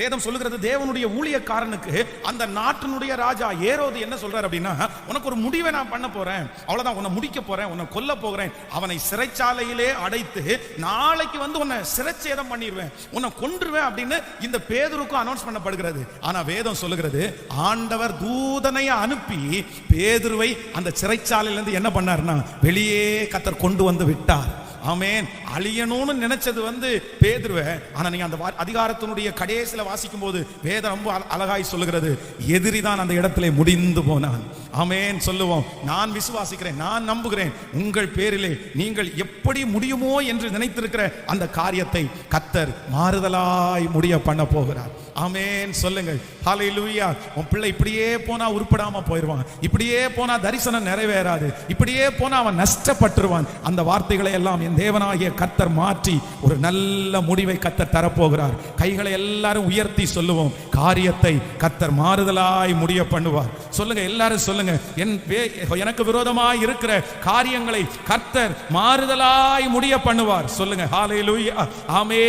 வேதம் சொல்லுகிறது தேவனுடைய ஊழியக்காரனுக்கு அந்த நாட்டினுடைய ராஜா ஏரோது என்ன சொல்றாரு அப்படின்னா உனக்கு ஒரு முடிவை நான் பண்ண போறேன். அவ்வளவுதான் உன்னை முடிக்க போறேன் உன்னை கொல்ல போகிறேன். அவனை சிறைச்சாலையிலே அடைத்து நாளைக்கு வந்து உன்னை சிறைச்சேதம் பண்ணிடுவேன் உன்னை கொன்றுவேன் அப்படின்னு இந்த பேதருக்கும் அனௌன்ஸ் பண்ணப்படுகிறது. ஆனா வேதம் சொல்லுகிறது ஆண்டவர் தூதனை அனுப்பி பேதுருவை அந்த சிறைச்சாலையிலிருந்து என்ன பண்ணாருன்னா வெளியே கத்தர் கொண்டு வந்து விட்டார். ஆமேன். அழியணும்னு நினைச்சது வந்து பேதுருவ. ஆனா நீங்க அந்த வா- அதிகாரத்தினுடைய கடைசியில வாசிக்கும் போது வேதம் ரொம்ப அழகாய் சொல்லுகிறது. எதிரி தான் அந்த இடத்துல முடிந்து போனான். அமேன் சொல்லுவோம். நான் விசுவாசிக்கிறேன் நான் நம்புகிறேன். உங்கள் பேரிலே நீங்கள் எப்படி முடியுமோ என்று நினைத்திருக்கிற அந்த காரியத்தை கத்தர் மாறுதலாய் முடிய பண்ண போகிறார். ஆமென் சொல்லுங்கள். லூயா உன் பிள்ளை இப்படியே போனா உருப்படாம போயிடுவான் இப்படியே போனா தரிசனம் நிறைவேறாது. இப்படியே போனா அவன் நஷ்டப்பட்டுருவான். அந்த வார்த்தைகளை எல்லாம் என் தேவனாகிய கத்தர் மாற்றி ஒரு நல்ல முடிவை கத்தர் தரப்போகிறார். கைகளை எல்லாரும் உயர்த்தி சொல்லுவோம். காரியத்தை கத்தர் மாறுதலாய் முடிய பண்ணுவார். சொல்லுங்க எல்லாரும் சொல்லுங்க. என் எனக்கு விரோதமாய் இருக்கிற காரியங்களை கர்த்தர் மாறுதலாய் முடிய பண்ணுவார். சொல்லுங்க காலையில் ஆமே